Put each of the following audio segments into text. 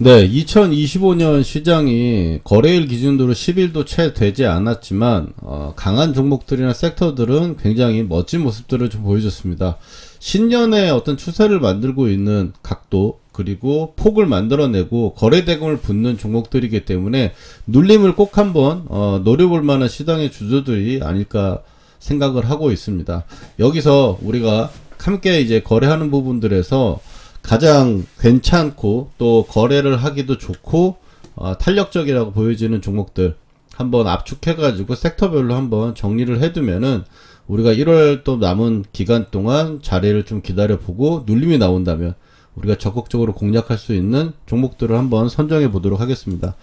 네, 2025년 시장이 거래일 기준으로 10일도 채 되지 않았지만 어, 강한 종목들이나 섹터들은 굉장히 멋진 모습들을 좀 보여줬습니다. 신년에 어떤 추세를 만들고 있는 각도 그리고 폭을 만들어내고 거래 대금을 붓는 종목들이기 때문에 눌림을 꼭 한번 어, 노려볼 만한 시장의 주주들이 아닐까 생각을 하고 있습니다. 여기서 우리가 함께 이제 거래하는 부분들에서 가장 괜찮고 또 거래를 하기도 좋고 어, 탄력적이라고 보여지는 종목들 한번 압축해가지고 섹터별로 한번 정리를 해두면은 우리가 1월 또 남은 기간 동안 자리를 좀 기다려보고 눌림이 나온다면 우리가 적극적으로 공략할 수 있는 종목들을 한번 선정해 보도록 하겠습니다.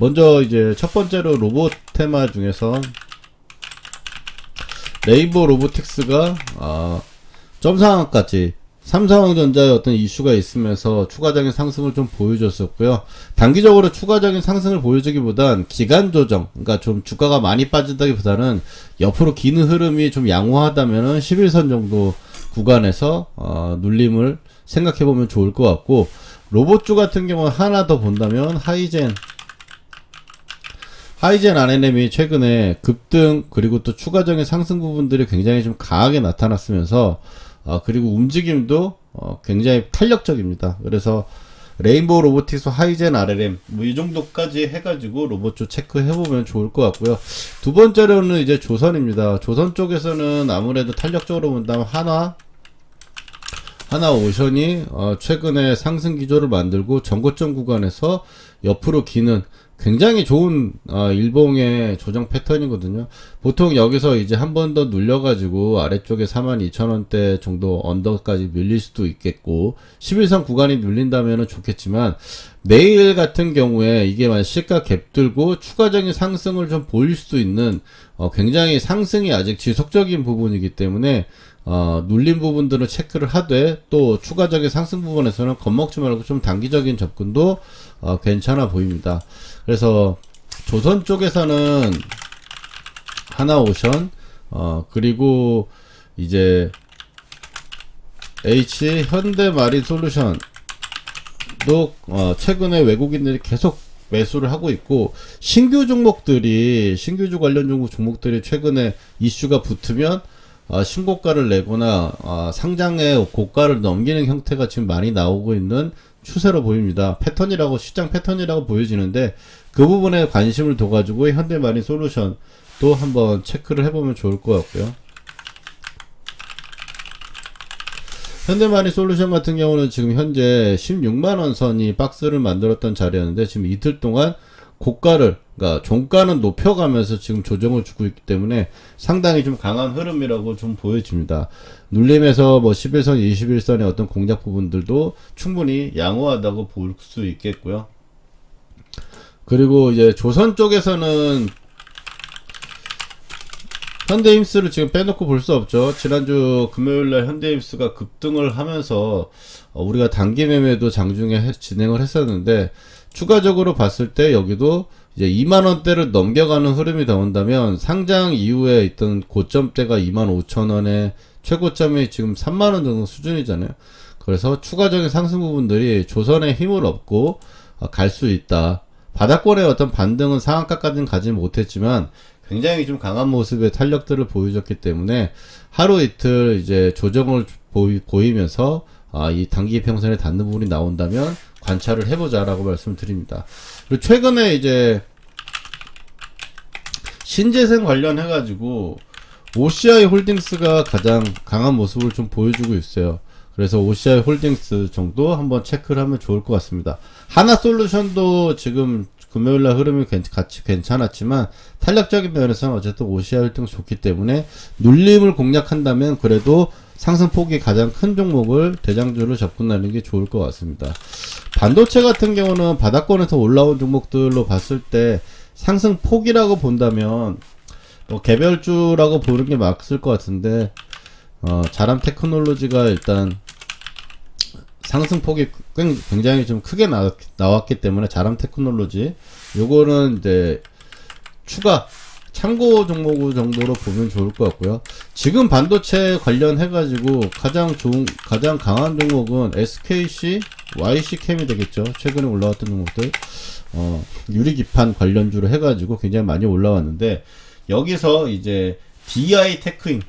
먼저 이제 첫 번째로 로봇 테마 중에서 레인보우 로보틱스가 아, 점상한까지 삼성전자의 어떤 이슈가 있으면서 추가적인 상승을 좀 보여줬었고요. 단기적으로 추가적인 상승을 보여주기보단 기간 조정, 그러니까 좀 주가가 많이 빠진다기보다는 옆으로 기는 흐름이 좀 양호하다면은 11선 정도 구간에서 어, 눌림을 생각해 보면 좋을 것 같고 로봇주 같은 경우는 하나 더 본다면 하이젠 하이젠 RNM이 최근에 급등 그리고 또 추가적인 상승 부분들이 굉장히 좀 강하게 나타났으면서 어, 그리고 움직임도 어, 굉장히 탄력적입니다. 그래서 레인보우 로보틱스 하이젠 RLM 뭐 이 정도까지 해가지고 로봇주 체크해 보면 좋을 것 같고요. 두 번째로는 이제 조선입니다. 조선 쪽에서는 아무래도 탄력적으로 본다면 한화 하나 오션이 어, 최근에 상승 기조를 만들고 전고점 구간에서 옆으로 기는 굉장히 좋은 어, 일봉의 조정 패턴이거든요. 보통 여기서 이제 한 번 더 눌려가지고 아래쪽에 42,000원대 정도 언더까지 밀릴 수도 있겠고 11선 구간이 눌린다면 좋겠지만 내일 같은 경우에 이게 만약 시가 갭 들고 추가적인 상승을 좀 보일 수도 있는 어, 굉장히 상승이 아직 지속적인 부분이기 때문에 어, 눌린 부분들은 체크를 하되 또 추가적인 상승 부분에서는 겁먹지 말고 좀 단기적인 접근도 어, 괜찮아 보입니다. 그래서 조선 쪽에서는 하나오션 어, 그리고 이제 H 현대마린 솔루션도 어, 최근에 외국인들이 계속 매수를 하고 있고 신규 종목들이 신규주 관련 종목 종목들이 최근에 이슈가 붙으면 어, 신고가를 내거나 어, 상장의 고가를 넘기는 형태가 지금 많이 나오고 있는 추세로 보입니다. 패턴이라고 시장 패턴이라고 보여지는데 그 부분에 관심을 둬가지고 현대마린 솔루션도 한번 체크를 해보면 좋을 것 같고요. 현대마린 솔루션 같은 경우는 지금 현재 16만원 선이 박스를 만들었던 자리였는데 지금 이틀 동안 고가를 그러니까 종가는 높여가면서 지금 조정을 주고 있기 때문에 상당히 좀 강한 흐름이라고 좀 보여집니다. 눌림에서 뭐 11선, 21선의 어떤 공략 부분들도 충분히 양호하다고 볼 수 있겠고요. 그리고 이제 조선 쪽에서는 현대임스를 지금 빼놓고 볼 수 없죠. 지난주 금요일날 현대임스가 급등을 하면서 어, 우리가 단기 매매도 장중에 해- 진행을 했었는데 추가적으로 봤을 때 여기도 이제 2만 원대를 넘겨가는 흐름이 나온다면 상장 이후에 있던 고점대가 2만 5천 원에 최고점이 지금 3만 원 정도 수준이잖아요. 그래서 추가적인 상승 부분들이 조선에 힘을 얻고 어, 갈수 있다. 바닥권의 어떤 반등은 상한가까지는 가지 못했지만 굉장히 좀 강한 모습의 탄력들을 보여줬기 때문에 하루 이틀 이제 조정을 보이, 보이면서 아, 이 단기 평선에 닿는 부분이 나온다면 관찰을 해보자라고 말씀드립니다. 그리고 최근에 이제 신재생 관련해가지고 OCI 홀딩스가 가장 강한 모습을 좀 보여주고 있어요. 그래서 OCI 홀딩스 정도 한번 체크를 하면 좋을 것 같습니다. 하나 솔루션도 지금 금요일날 흐름이 괜- 같이 괜찮았지만 탄력적인 면에서는 어쨌든 OCI 홀딩스 좋기 때문에 눌림을 공략한다면 그래도 상승폭이 가장 큰 종목을 대장주로 접근하는 게 좋을 것 같습니다. 반도체 같은 경우는 바닥권에서 올라온 종목들로 봤을 때 상승폭이라고 본다면 뭐 개별주라고 보는 게 맞을 것 같은데 어, 자람 테크놀로지가 일단 상승폭이 꽤- 굉장히 좀 크게 나, 나왔기 때문에 자람 테크놀로지 요거는 이제 추가 참고 종목 정도로 보면 좋을 것 같고요. 지금 반도체 관련해 가지고 가장 좋은, 가장 강한 종목은 SKC, YC캠이 되겠죠. 최근에 올라왔던 종목들. 어, 유리기판 관련주로 해 가지고 굉장히 많이 올라왔는데, 여기서 이제 DI 테크인,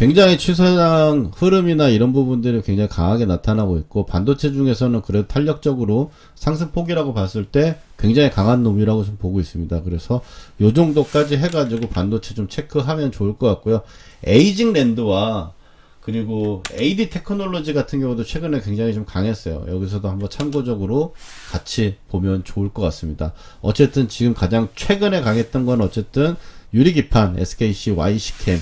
굉장히 추세상 흐름이나 이런 부분들이 굉장히 강하게 나타나고 있고 반도체 중에서는 그래도 탄력적으로 상승폭이라고 봤을 때 굉장히 강한 놈이라고 좀 보고 있습니다. 그래서 요 정도까지 해가지고 반도체 좀 체크하면 좋을 것 같고요. 에이징 랜드와 그리고 AD 테크놀로지 같은 경우도 최근에 굉장히 좀 강했어요. 여기서도 한번 참고적으로 같이 보면 좋을 것 같습니다. 어쨌든 지금 가장 최근에 강했던 건 어쨌든 유리기판 SKC YC캠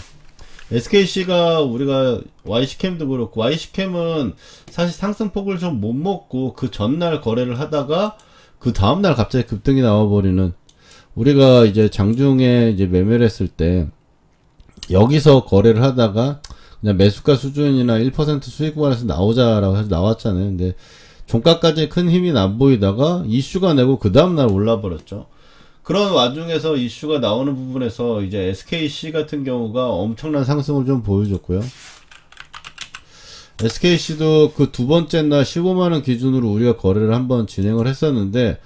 SKC가 우리가 YC캠도 그렇고 YC캠은 사실 상승폭을 좀 못 먹고 그 전날 거래를 하다가 그 다음날 갑자기 급등이 나와버리는 우리가 이제 장중에 이제 매매를 했을 때 여기서 거래를 하다가 그냥 매수가 수준이나 1% 수익 구간에서 나오자라고 해서 나왔잖아요. 근데 종가까지 큰 힘이 안 보이다가 이슈가 내고 그 다음날 올라 버렸죠. 그런 와중에서 이슈가 나오는 부분에서 이제 SKC 같은 경우가 엄청난 상승을 좀 보여줬고요. SKC도 그 두 번째 날 15만원 기준으로 우리가 거래를 한번 진행을 했었는데,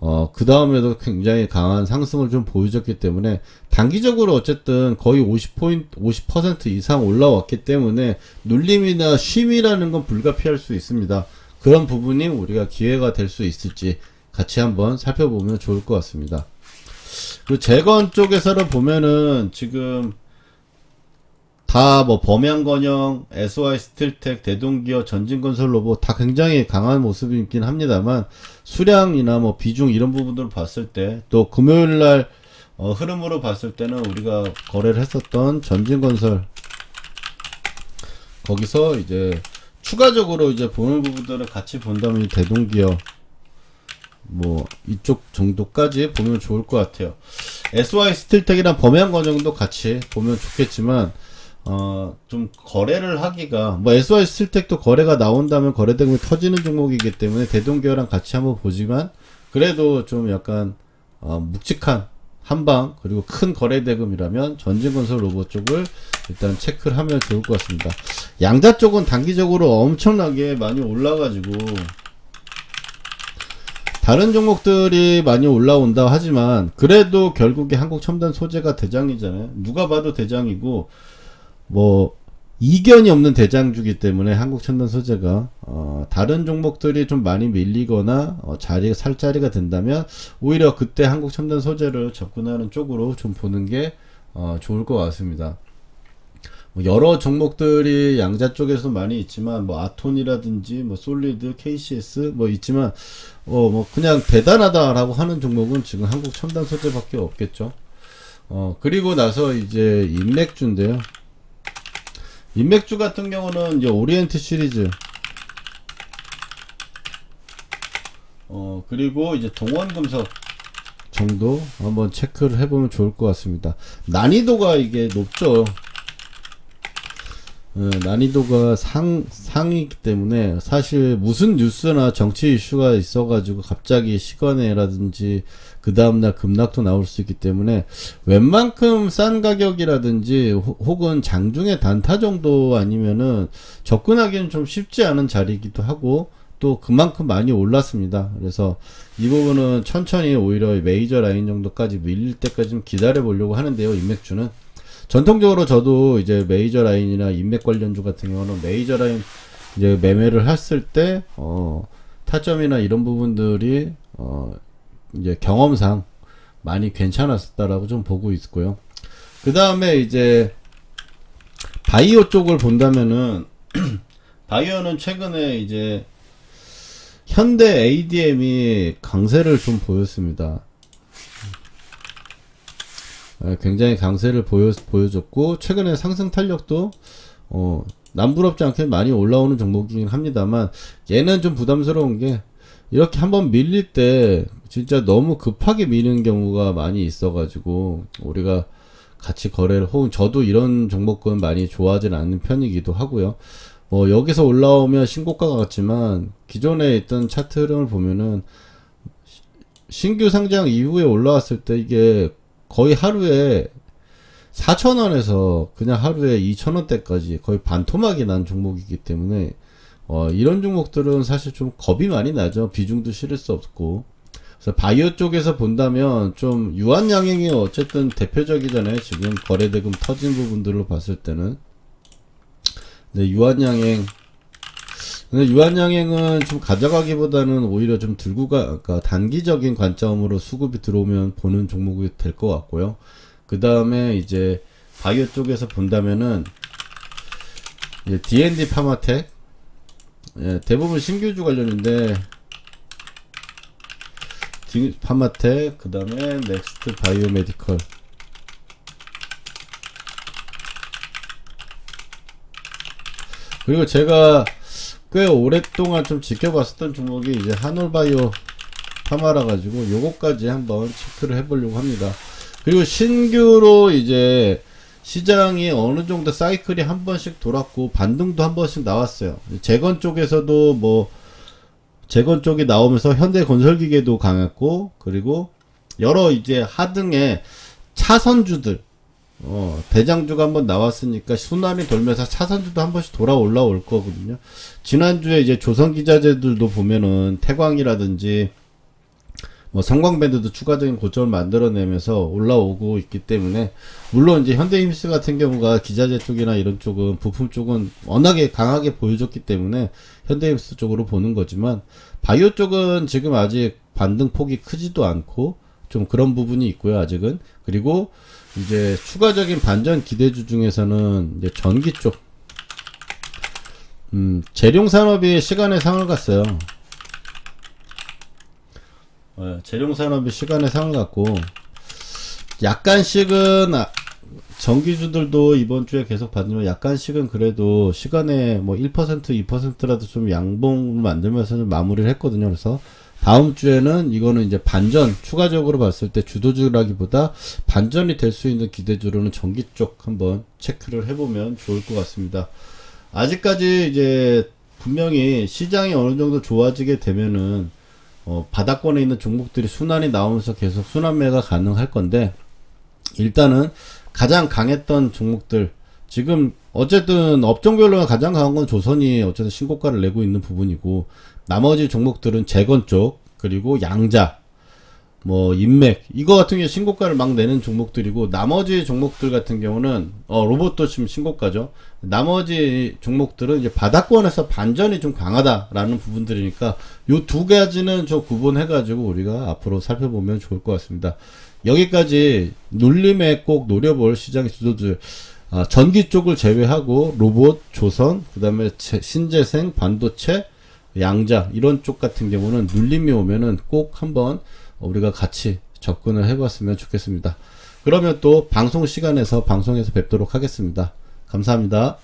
어, 그 다음에도 굉장히 강한 상승을 좀 보여줬기 때문에, 단기적으로 어쨌든 거의 50포인트, 50% 이상 올라왔기 때문에, 눌림이나 쉼이라는 건 불가피할 수 있습니다. 그런 부분이 우리가 기회가 될 수 있을지 같이 한번 살펴보면 좋을 것 같습니다. 그 재건 쪽에서는 보면은 지금 다 뭐 범양건영, SY 스틸텍, 대동기업, 전진건설 로봇 다 굉장히 강한 모습이 있긴 합니다만 수량이나 뭐 비중 이런 부분들을 봤을 때 또 금요일 날 어, 흐름으로 봤을 때는 우리가 거래를 했었던 전진건설 거기서 이제 추가적으로 이제 보는 부분들을 같이 본다면 이 대동기업 뭐 이쪽 정도까지 보면 좋을 것 같아요. SY 스틸텍이랑 범양건 정도 같이 보면 좋겠지만 어 좀 거래를 하기가 뭐 SY 스틸텍도 거래가 나온다면 거래 대금이 터지는 종목이기 때문에 대동기업랑 같이 한번 보지만 그래도 좀 약간 어, 묵직한 한방 그리고 큰 거래 대금이라면 전진건설 로봇 쪽을 일단 체크를 하면 좋을 것 같습니다. 양자 쪽은 단기적으로 엄청나게 많이 올라가지고 다른 종목들이 많이 올라온다 하지만 그래도 결국에 한국 첨단 소재가 대장이잖아요. 누가 봐도 대장이고 뭐 이견이 없는 대장주기 때문에 한국 첨단 소재가 어, 다른 종목들이 좀 많이 밀리거나 어, 자리 살 자리가 된다면 오히려 그때 한국 첨단 소재를 접근하는 쪽으로 좀 보는 게 어, 좋을 것 같습니다. 뭐 여러 종목들이 양자 쪽에서 많이 있지만 뭐 아톤이라든지 뭐 솔리드, KCS 뭐 있지만 어 뭐 그냥 대단하다라고 하는 종목은 지금 한국 첨단 소재밖에 없겠죠. 어 그리고 나서 이제 인맥주인데요. 인맥주 같은 경우는 이제 오리엔트 시리즈 어 그리고 이제 동원금속 정도 한번 체크를 해보면 좋을 것 같습니다. 난이도가 이게 높죠. 어, 난이도가 상, 상이기 때문에 사실 무슨 뉴스나 정치 이슈가 있어가지고 갑자기 시간에라든지 그 다음날 급락도 나올 수 있기 때문에 웬만큼 싼 가격이라든지 호- 혹은 장중의 단타 정도 아니면은 접근하기는 좀 쉽지 않은 자리이기도 하고 또 그만큼 많이 올랐습니다. 그래서 이 부분은 천천히 오히려 메이저 라인 정도까지 밀릴 때까지 좀 기다려 보려고 하는데요. 인맥주는. 전통적으로 저도 이제 메이저 라인이나 인맥 관련주 같은 경우는 메이저 라인 이제 매매를 했을 때, 어, 타점이나 이런 부분들이, 어, 이제 경험상 많이 괜찮았었다라고 좀 보고 있고요. 그 다음에 이제, 바이오 쪽을 본다면은, 바이오는 최근에 이제, 현대 ADM이 강세를 좀 보였습니다. 예, 굉장히 강세를 보여, 보여줬고, 최근에 상승 탄력도, 어, 남부럽지 않게 많이 올라오는 종목이긴 합니다만, 얘는 좀 부담스러운 게, 이렇게 한번 밀릴 때, 진짜 너무 급하게 미는 경우가 많이 있어가지고, 우리가 같이 거래를, 혹은 저도 이런 종목은 많이 좋아하진 않는 편이기도 하고요. 뭐, 여기서 올라오면 신고가가 같지만, 기존에 있던 차트 흐름을 보면은, 신규 상장 이후에 올라왔을 때 이게 거의 하루에 4,000원에서 그냥 하루에 2,000원대까지 거의 반토막이 난 종목이기 때문에 어, 이런 종목들은 사실 좀 겁이 많이 나죠. 비중도 실을 수 없고. 그래서 바이오 쪽에서 본다면 좀 유한양행이 어쨌든 대표적이잖아요. 지금 거래대금 터진 부분들로 봤을 때는. 네, 유한양행. 근데 유한양행은 좀 가져가기보다는 오히려 좀 들고 가, 그러니까 단기적인 관점으로 수급이 들어오면 보는 종목이 될 것 같고요. 그 다음에 이제 바이오 쪽에서 본다면은 이제 D&D 파마텍 예, 대부분 신규주 관련인데 디- 파마텍 그 다음에 넥스트 바이오메디컬 그리고 제가 꽤 오랫동안 좀 지켜봤었던 종목이 이제 한올바이오 파마라 가지고 요거까지 한번 체크를 해보려고 합니다. 그리고 신규로 이제 시장이 어느 정도 사이클이 한 번씩 돌았고 반등도 한 번씩 나왔어요. 재건 쪽에서도 뭐 재건 쪽이 나오면서 현대 건설기계도 강했고 그리고 여러 이제 하등의 차선주들 어, 대장주가 한번 나왔으니까 순환이 돌면서 차선주도 한 번씩 돌아 올라올 거거든요. 지난주에 이제 조선기자재들도 보면은 태광이라든지 뭐 성광밴드도 추가적인 고점을 만들어내면서 올라오고 있기 때문에 물론 이제 현대힘스 같은 경우가 기자재 쪽이나 이런 쪽은 부품 쪽은 워낙에 강하게 보여줬기 때문에 현대힘스 쪽으로 보는 거지만 바이오 쪽은 지금 아직 반등 폭이 크지도 않고 좀 그런 부분이 있고요 아직은 그리고 이제 추가적인 반전 기대주 중에서는 이제 전기 쪽 음, 재룡 산업이 시간의 상을 갔어요. 어, 재룡 산업이 시간의 상을 갔고 약간씩은 아, 전기주들도 이번 주에 계속 받지만 약간씩은 그래도 시간에 뭐 1% 2%라도 좀 양봉을 만들면서 좀 마무리를 했거든요. 그래서 다음 주에는 이거는 이제 반전 추가적으로 봤을 때 주도주라기보다 반전이 될 수 있는 기대주로는 전기 쪽 한번 체크를 해보면 좋을 것 같습니다. 아직까지 이제 분명히 시장이 어느 정도 좋아지게 되면은 어, 바닥권에 있는 종목들이 순환이 나오면서 계속 순환매가 가능할 건데 일단은 가장 강했던 종목들 지금 어쨌든 업종별로 가장 강한 건 조선이 어쨌든 신고가를 내고 있는 부분이고 나머지 종목들은 재건 쪽 그리고 양자 뭐 인맥 이거 같은 경우 신고가를 막 내는 종목들이고 나머지 종목들 같은 경우는 어 로봇도 지금 신고가죠. 나머지 종목들은 이제 바닥권에서 반전이 좀 강하다라는 부분들이니까 요 두 가지는 좀 구분해 가지고 우리가 앞으로 살펴보면 좋을 것 같습니다. 여기까지 눌림에 꼭 노려볼 시장의 주도들 아, 전기 쪽을 제외하고 로봇, 조선, 그 다음에 체- 신재생, 반도체, 양자 이런 쪽 같은 경우는 눌림이 오면은 꼭 한번 우리가 같이 접근을 해봤으면 좋겠습니다. 그러면 또 방송 시간에서 방송에서 뵙도록 하겠습니다. 감사합니다.